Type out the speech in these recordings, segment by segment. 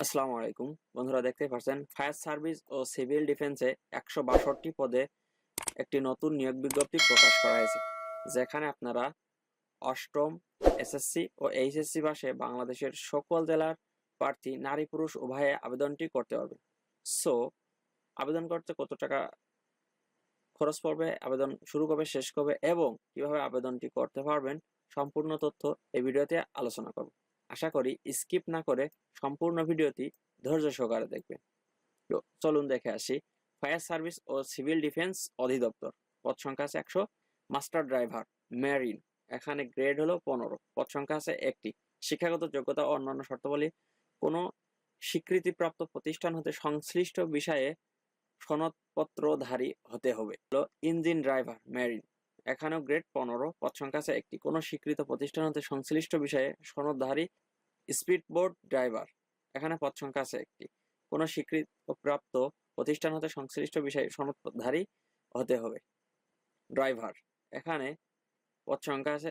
আসসালামু আলাইকুম। বন্ধুরা দেখতে পাচ্ছেন, ফায়ার সার্ভিস ও সিভিল ডিফেন্সে একশো বাষট্টি পদে একটি নতুন নিয়োগ বিজ্ঞপ্তি প্রকাশ করা হয়েছে, যেখানে আপনারা অষ্টম, এসএসসি ও এইচএসসি পাশে বাংলাদেশের সকল জেলার প্রার্থী, নারী, পুরুষ উভয়ে আবেদনটি করতে পারবে সো, আবেদন করতে কত টাকা খরচ পড়বে, আবেদন শুরু কবে, শেষ কবে এবং কীভাবে আবেদনটি করতে পারবেন, সম্পূর্ণ তথ্য এই ভিডিওতে আলোচনা করব। আশা করি স্কিপ না করে সম্পূর্ণ ভিডিওটি ধৈর্য সহকারে দেখবেন। তো চলুন দেখে আসি। ফায়ার সার্ভিস ও সিভিল ডিফেন্স অধিদপ্তর। পদ সংখ্যা আছে একশো। মাস্টার ড্রাইভার মেরিন এখানে গ্রেড হলো পনেরো। পদ সংখ্যা আছে একটি। শিক্ষাগত যোগ্যতা ও অন্যান্য শর্তাবলী। কোনো স্বীকৃতিপ্রাপ্ত প্রতিষ্ঠান হতে সংশ্লিষ্ট বিষয়ে সনদপত্রধারী হতে হবে। ইঞ্জিন ড্রাইভার মেরিন এখানেও গ্রেড পনেরো। পদ সংখ্যা আছে একটি। কোনো স্বীকৃত প্রতিষ্ঠান হতে সংশ্লিষ্ট বিষয়ে সনদধারী স্পিডবোট ড্রাইভার। এখানে পদ সংখ্যা আছে একটি। কোনো স্বীকৃতিপ্রাপ্ত প্রতিষ্ঠান হতে সংশ্লিষ্ট বিষয়ে সনদধারী হতে হবে। ড্রাইভার, এখানে পদ সংখ্যা আছে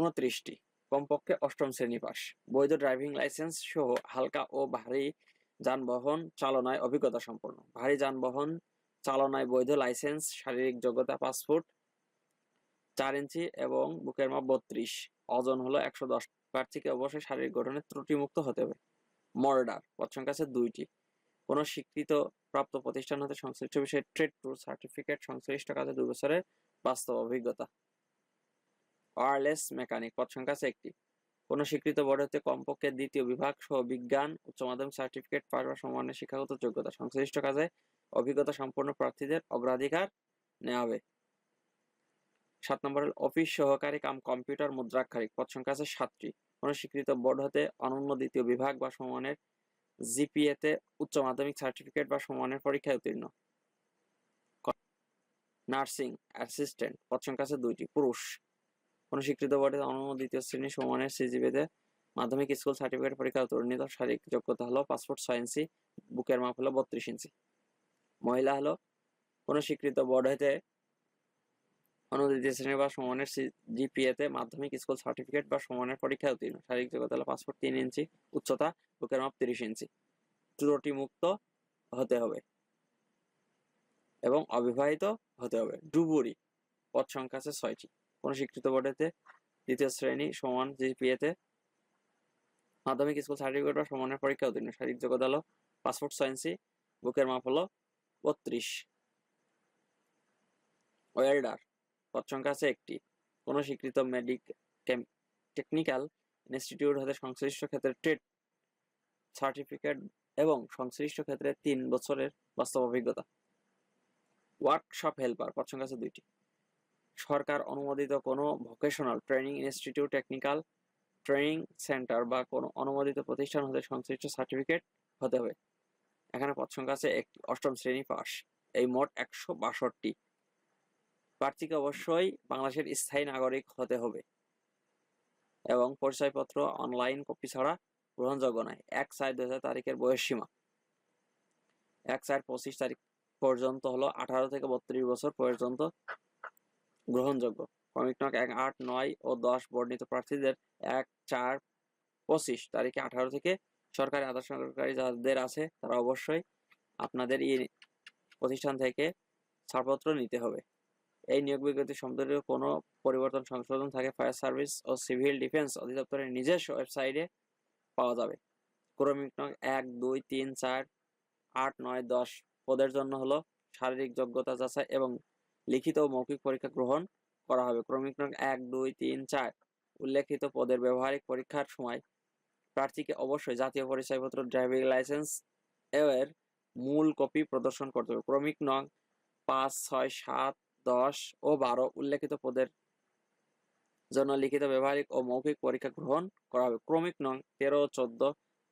উনত্রিশটি। কমপক্ষে অষ্টম শ্রেণি পাস। বৈধ ড্রাইভিং লাইসেন্স সহ হালকা ও ভারী যানবাহন চালনায় অভিজ্ঞতা সম্পন্ন। ভারী যানবাহন চালনায় বৈধ লাইসেন্স, শারীরিক যোগ্যতা ফুট চার ইঞ্চি এবং বুকের মাপ বত্রিশ। ওজন হলো একশো দশ। প্রার্থীকে অবশ্যই শারীরিক গঠনের ত্রুটিমুক্ত হতে হবে। মর্ডার পদ সংখ্যা আছে দুইটি। কোনো স্বীকৃত প্রাপ্ত প্রতিষ্ঠান হতে সংশ্লিষ্ট বিষয়ে ট্রেড ট্যুর সার্টিফিকেট সংশ্লিষ্ট কাজে দুই বছরের বাস্তব অভিজ্ঞতা। ওয়ারলেস মেকানিক পদ সংখ্যা আছে একটি। কোনো স্বীকৃত বোর্ড হতে কমপক্ষে দ্বিতীয় বিভাগ সহ বিজ্ঞান উচ্চ মাধ্যমিক সার্টিফিকেট পাস বা সমানের শিক্ষাগত যোগ্যতা সংশ্লিষ্ট কাজে অভিজ্ঞতা সম্পন্ন প্রার্থীদের অগ্রাধিকার নেওয়া হবে। সাত নম্বর অফিস সহকারী কাম কম্পিউটার মুদ্রাক্ষরিক পদ সংখ্যা আছে সাতটি। স্বীকৃত বোর্ড হতে অনন্য দ্বিতীয় বিভাগ বা সমানের জিপিএ তে উচ্চ মাধ্যমিক সার্টিফিকেট বা সমানের পরীক্ষায় উত্তীর্ণ। নার্সিং অ্যাসিস্ট্যান্ট পদ সংখ্যা আছে দুইটি, পুরুষ। স্বীকৃত বোর্ডে অনন্য দ্বিতীয় শ্রেণি সমানের সিজিবিতে মাধ্যমিক স্কুল সার্টিফিকেট পরীক্ষা উত্তীর্ণিত, শারীরিক যোগ্যতা হলো পাসপোর্ট ছয় ইঞ্চি, বুকের মাপ হলো বত্রিশ ইঞ্চি। মহিলা হলো কোনো স্বীকৃত বোর্ড হতে বা সমানের জিপিএ তে মাধ্যমিক স্কুল সার্টিফিকেট বা সমানের শারীরিক পাসপোর্ট তিন ইঞ্চি, উচ্চতা বুকের মাপ তিরিশ ইঞ্চি। মুক্ত হতে হবে এবং অবিবাহিত হতে হবে। ডুবুরি পদ সংখ্যা আছে ছয়টি। কোনো স্বীকৃত বোর্ডেতে দ্বিতীয় শ্রেণি সমান জিপিএ তে মাধ্যমিক স্কুল সার্টিফিকেট বা সমানের পরীক্ষা উত্তীর্ণ। শারীরিক যোগ্যতা হলো পাসপোর্ট ইঞ্চি, বুকের মাপ হলো বত্রিশ। ওয়েল্ডার পদ সংখ্যা আছে একটি। কোনো স্বীকৃত মেডিক টেকনিক্যাল ইনস্টিটিউট হতে সংশ্লিষ্ট ক্ষেত্রে ট্রেড সার্টিফিকেট এবং সংশ্লিষ্ট ক্ষেত্রে তিন বছরের বাস্তব অভিজ্ঞতা। ওয়ার্কশপ হেল্পার পদ সংখ্যা আছে দুইটি। সরকার অনুমোদিত কোনো vocational training institute technical training centre বা কোনো অনুমোদিত প্রতিষ্ঠান হতে সংশ্লিষ্ট সার্টিফিকেট হতে হবে। এখানে পদ সংখ্যা আছে একটি, অষ্টম শ্রেণি পাস এই মোট একশো বাষট্টি প্রার্থীকে অবশ্যই বাংলাদেশের স্থায়ী নাগরিক হতে হবে এবং পরিচয়পত্র অনলাইন কপি ছাড়া গ্রহণযোগ্য নয়। এক চার দুই তারিখের বয়স সীমা এক চার পঁচিশ তারিখ পর্যন্ত হলো আঠারো থেকে বত্রিশ বছর পর্যন্ত গ্রহণযোগ্য। ক্রমিক নক এক আট নয় ও দশ বর্ণিত প্রার্থীদের এক চার পঁচিশ তারিখে আঠারো থেকে সরকারি আধার সরকারি যাদের আছে, তারা অবশ্যই আপনাদের এই প্রতিষ্ঠান থেকে ছাড়পত্র নিতে হবে। এই নিয়োগ বিজ্ঞপ্তি সম্পর্কে কোনো পরিবর্তন, সংশোধন থাকে, ফায়ার সার্ভিস ও সিভিল ডিফেন্স অধিদপ্তরের নিজস্ব ওয়েবসাইটে পাওয়া যাবে। ক্রমিক নং এক, দুই, তিন, চার, আট, নয়, দশ পদের জন্য হলো শারীরিক যোগ্যতা যাচাই এবং লিখিত ও মৌখিক পরীক্ষা গ্রহণ করা হবে। ক্রমিক নং এক, দুই, তিন, চার উল্লেখিত পদের ব্যবহারিক পরীক্ষার সময় প্রার্থীকে অবশ্যই জাতীয় পরিচয়পত্র, ড্রাইভিং লাইসেন্স এর মূল কপি প্রদর্শন করতে হবে। ক্রমিক নং পাঁচ, ছয়, সাত দশ ও বারো উল্লেখিত পদের জন্য লিখিত ব্যবহারিক ও মৌখিক পরীক্ষা গ্রহণ করা হবে। ক্রমিক নং, তেরো ও চোদ্দ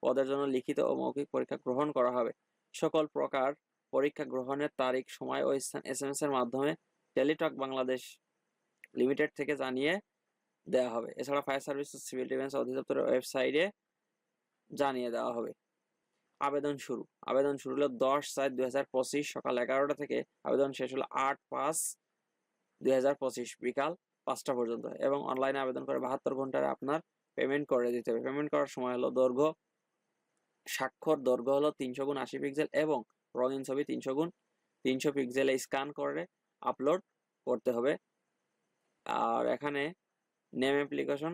পদের জন্য লিখিত ও মৌখিক পরীক্ষা গ্রহণ করা হবে। সকল প্রকার পরীক্ষা গ্রহণের তারিখ, সময় ও স্থান এস এম এস এর মাধ্যমে টেলিটক বাংলাদেশ লিমিটেড থেকে জানিয়ে দেওয়া হবে। এছাড়া ফায়ার সার্ভিস সিভিল ডিফেন্স অধিদপ্তরের ওয়েবসাইটে জানিয়ে দেওয়া হবে। আবেদন শুরু। আবেদন শুরু হলো দশ চার দুই সকাল এগারোটা থেকে আবেদন শেষ হলো আট পাঁচ দুই বিকাল পাঁচটা পর্যন্ত এবং অনলাইনে আবেদন করে বাহাত্তর ঘন্টায় আপনার পেমেন্ট করে দিতে হবে। পেমেন্ট করার সময় হলো দৈর্ঘ্য, স্বাক্ষর, দৈর্ঘ্য হলো তিনশো গুণ আশি পিক্সেল এবং রঙিন ছবি তিনশো গুণ তিনশো পিক্সেলে স্ক্যান করে আপলোড করতে হবে। আর এখানে নেম অ্যাপ্লিকেশন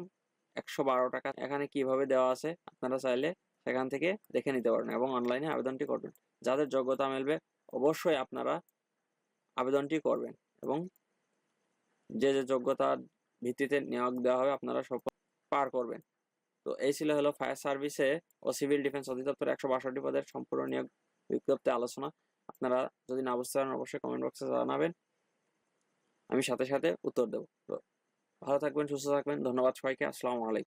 একশো বারো টাকা। এখানে কীভাবে দেওয়া আছে আপনারা চাইলে সেখান থেকে দেখে নিতে পারেন এবং অনলাইনে আবেদনটি করবেন। যাদের যোগ্যতা মেলবে, অবশ্যই আপনারা আবেদনটি করবেন এবং যে যে যোগ্যতার ভিত্তিতে নিয়োগ দেওয়া হবে, আপনারা সব পার করবেন। তো এই ছিল হলো ফায়ার সার্ভিসে ও সিভিল ডিফেন্স অধিদপ্তর একশো বাষট্টি পদের সম্পূর্ণ নিয়োগ বিজ্ঞপ্তি আলোচনা। আপনারা যদি না বুঝতে পারেন, অবশ্যই কমেন্ট বক্সে জানাবেন। আমি সাথে সাথে উত্তর দেবো। তো ভালো থাকবেন, সুস্থ থাকবেন। ধন্যবাদ সবাইকে। আসসালামু আলাইকুম।